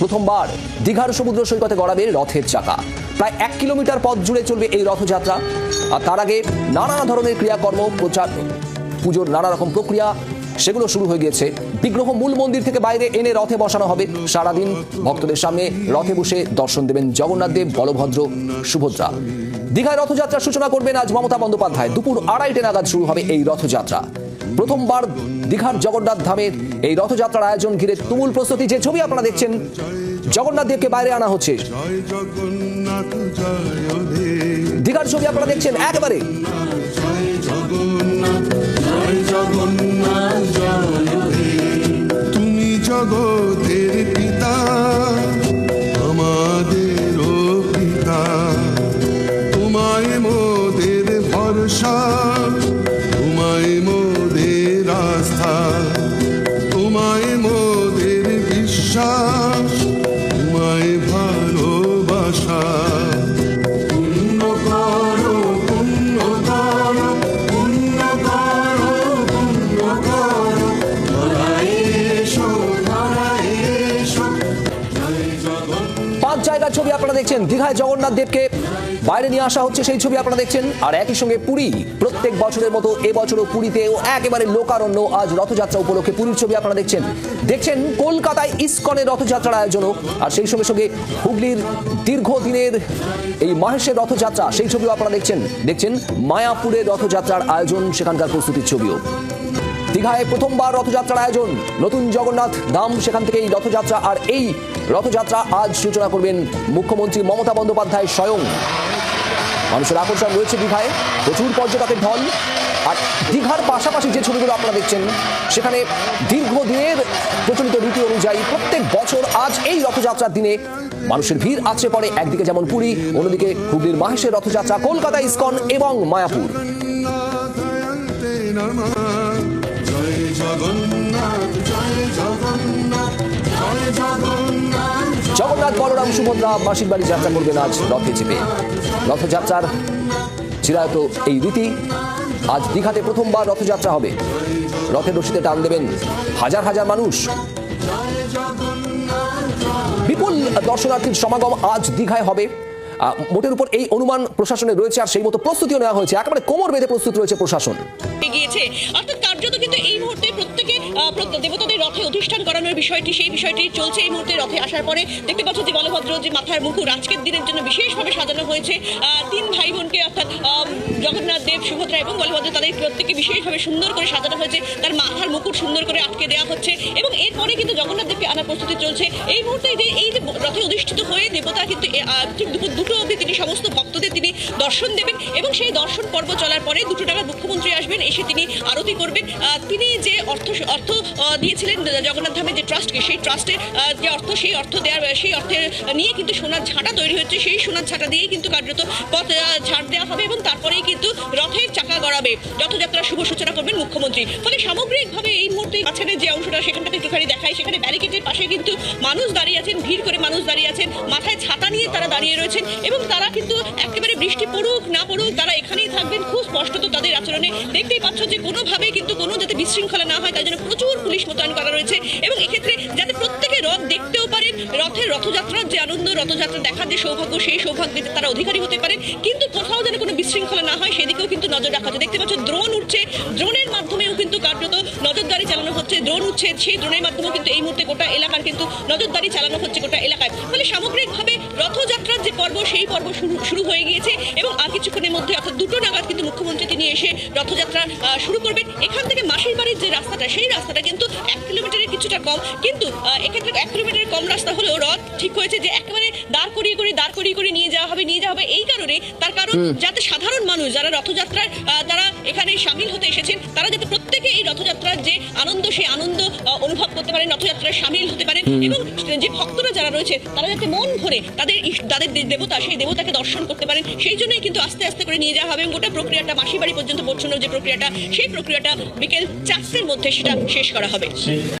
প্রথমবার দীঘার সমুদ্র সৈকতে গড়াবে রথের চাকা। প্রায় এক কিলোমিটার পথ জুড়ে চলবে এই রথযাত্রা। আর তার আগে নানা ধরনের ক্রিয়াকর্ম, প্রচার, পুজোর নানা রকম প্রক্রিয়া, সেগুলো শুরু হয়ে গিয়েছে। বিগ্রহ মূল মন্দির থেকে বাইরে এনে রথে বসানো হবে। সারাদিন ভক্তদের সামনে রথে বসে দর্শন দেবেন জগন্নাথ দেব, বলভদ্র, সুভদ্রা। দীঘায় রথযাত্রার সূচনা করবেন আজ মমতা বন্দ্যোপাধ্যায়। দুপুর আড়াইটে নাগাদ শুরু হবে এই রথযাত্রা। প্রথমবার দীঘার জগন্নাথ ধামের এই রথযাত্রার আয়োজন ঘিরে তুমুল প্রস্তুতি। যে ছবি আপনারা দেখছেন, জগন্নাথ দেবকে বাইরে আনা হচ্ছে। দীঘার ছবি আপনারা দেখছেন একবারে। তুমি জগতের আপনারা দেখছেন। দীঘায় জগন্নাথ দেবকে বাইরে নিয়ে আসা হচ্ছে সেই ছবি আপনারা দেখছেন। আর একই সঙ্গে পুরী, প্রত্যেক বছরের মতো এবছরও পুরীতেও একেবারে লোকারণ্য আজ রথযাত্রা উপলক্ষে পুরীর ছবি আপনারা দেখছেন। দেখছেন কলকাতায় ইস্কনের রথযাত্রার আয়োজনও, আর সেই সঙ্গে সঙ্গে হুগলির দীর্ঘদিনের এই মাহেশের রথযাত্রা, সেই ছবিও আপনারা দেখছেন। দেখছেন মায়াপুরের রথযাত্রার আয়োজন, সেখানকার প্রস্তুতির ছবিও। দীঘায় প্রথমবার রথযাত্রার আয়োজন, নতুন জগন্নাথ ধাম, সেখান থেকে এই রথযাত্রা, আর এই রথযাত্রা আজ সূচনা করবেন মুখ্যমন্ত্রী মমতা বন্দ্যোপাধ্যায় স্বয়ং। মানুষের আকর্ষণ রয়েছে দীঘায়। প্রচুর পর্যটকের ঢল। আর দীঘার পাশাপাশি যে ছবিগুলো আপনারা দেখছেন, সেখানে দীর্ঘদিনের প্রচলিত রীতি অনুযায়ী প্রত্যেক বছর আজ এই রথযাত্রার দিনে মানুষের ভিড় আছড়ে পড়ে। একদিকে যেমন পুরী, অন্যদিকে হুগলির মাহেশের রথযাত্রা, কলকাতা, ইস্কন এবং মায়াপুর। জয় বলরাম সুভদ্রা মাসির বাড়ি যাত্রা করবেন আজ রথে চেপে। রথযাত্রার চিরায়ত এই রীতি, আজ দীঘাতে প্রথমবার রথযাত্রা হবে। রথের রশিতে টান দেবেন হাজার হাজার মানুষ। বিপুল দর্শনার্থীর সমাগম আজ দীঘায় হবে। মোটের উপর এই অনুমান প্রশাসনে রয়েছে আর সেই মতো প্রস্তুতিও নেওয়া হয়েছে। একেবারে কোমর বেঁধে প্রস্তুত রয়েছে প্রশাসন। গিয়েছে অর্থাৎ কার্যত কিন্তু এই মুহূর্তে প্রত্যেকে দেবতাদের রথে অধিষ্ঠান করানোর বিষয়টি, সেই বিষয়টি চলছে এই মুহূর্তে রথে আসার পরে। দেখতে পাচ্ছ যে বলভদ্র যে মাথার মুকুট, আজকের দিনের জন্য বিশেষভাবে সাজানো হয়েছে। তিন ভাই বোনকে অর্থাৎ জগন্নাথ দেব, সুভদ্রা এবং বলভদ্র তাদের প্রত্যেকে বিশেষভাবে সুন্দর করে সাজানো হয়েছে। তার মাথার মুকুট সুন্দর করে আটকে দেওয়া হচ্ছে এবং এরপরে কিন্তু জগন্নাথ দেবকে আনার প্রস্তুতি চলছে। এই মুহূর্তে এই যে এই যে রথে অধিষ্ঠিত হয়ে দেবতা কিন্তু ঠিক দুপুর দুটো অবধি তিনি সমস্ত ভক্তদের তিনি দর্শন দেবেন এবং সেই দর্শন পর্ব চলার পরে দুটো টাকার মুখ্যমন্ত্রী আসবেন, এসে তিনি আরতি করবেন। তিনি যে অর্থ অর্থ দিয়েছিলেন জগন্নাথ ধামের যে ট্রাস্টকে সেই ট্রাস্টের যে অর্থ, সেই অর্থ দেওয়ার সেই অর্থের নিয়ে কিন্তু সোনার ঝাঁটা তৈরি হচ্ছে। সেই সোনার ঝাঁটা দিয়েই কিন্তু কার্যত পথ ছাড় দেওয়া হবে এবং তারপরেই কিন্তু রথের চাকা গড়াবে। রথযাত্রার শুভ সূচনা করবেন মুখ্যমন্ত্রী। ফলে সামগ্রিকভাবে এই মুহূর্তে মাঝখানে যে অংশটা সেখানটাতে একটুখানি দেখায় সেখানে ব্যারিকেডের পাশে কিন্তু মানুষ দাঁড়িয়ে আছেন, ভিড় করে মানুষ দাঁড়িয়ে আছেন। মাথায় ছাতা নিয়ে তারা দাঁড়িয়ে রয়েছেন। এবং তারা কিন্তু একেবারে বৃষ্টি পড়ুক, না পড়ুক, তারা এখানেই থাকবেন। খুব স্পষ্টত তাদের আচরণে। দেখতেই পাচ্ছ যে কোনোভাবেই কিন্তু কোনো যাতে বিশৃঙ্খলা না হয়, তাই জন্য প্রচুর পুলিশ মোতায়েন করা রয়েছে। এবং এক্ষেত্রে যাতে প্রত্যেকে রথ দেখতেও পারেন, রথের রথযাত্রার যে আনন্দ, রথযাত্রা দেখার যে সৌভাগ্য, সেই সৌভাগ্যের তারা অধিকারী হতে পারেন। কিন্তু কোথাও যেন কোনো বিশৃঙ্খলা না হয়, সেদিকেও কিন্তু নজর রাখা হচ্ছে। দেখতে পাচ্ছ ড্রোন উঠছে। ড্রোনের মাধ্যমেও কিন্তু কার্যত নজরদারি চালানো হচ্ছে। ড্রোন উঠছে সেই ড্রোনের মাধ্যমেও কিন্তু এই মুহূর্তে গোটা এলাকার কিন্তু নজরদারি চালানো হচ্ছে গোটা এলাকায়। ফলে সামগ্রিকভাবে রথযাত্রার যে পর্ব সেই পর্ব শুরু শুরু হয়ে গিয়েছে এবং আর কিছুক্ষণের মধ্যে অর্থাৎ দুটো নাগাদ কিন্তু মুখ্যমন্ত্রী তিনি এসে রথযাত্রা শুরু করবেন। এখান থেকে মাসির বাড়ির যে রাস্তাটা সেই রাস্তাটা কিন্তু এক কিলোমিটারের কিছুটা কম। কিন্তু এক্ষেত্রে এক কিলোমিটারের কম রাস্তা হলেও রথ ঠিক হয়েছে যে একেবারে দাঁড় করিয়ে করে দাঁড় করিয়ে করে নিয়ে যাওয়া হবে নিয়ে যাওয়া হবে। এই কারণে তার কারণ যাতে সাধারণ মানুষ যারা রথযাত্রার তারা এখানে সামিল হতে এসেছেন তারা যাতে প্রত্যেকে এই রথযাত্রার যে আনন্দ সেই আনন্দ অনুভব করতে পারেন রথযাত্রায় সামিল হতে পারেন এবং যে ভক্তরা যারা রয়েছে তারা যাতে মন ভরে তাদের তাদের দেবতা সেই দেবতাকে দর্শন করতে পারেন। সেই জন্যই কিন্তু আস্তে আস্তে করে নিয়ে যাওয়া হবে এবং গোটা প্রক্রিয়াটা মাসি বাড়ি পর্যন্ত পৌঁছানোর যে প্রক্রিয়াটা সেই প্রক্রিয়াটা বিকেল চারটের মধ্যে সেটা শেষ করা হবে।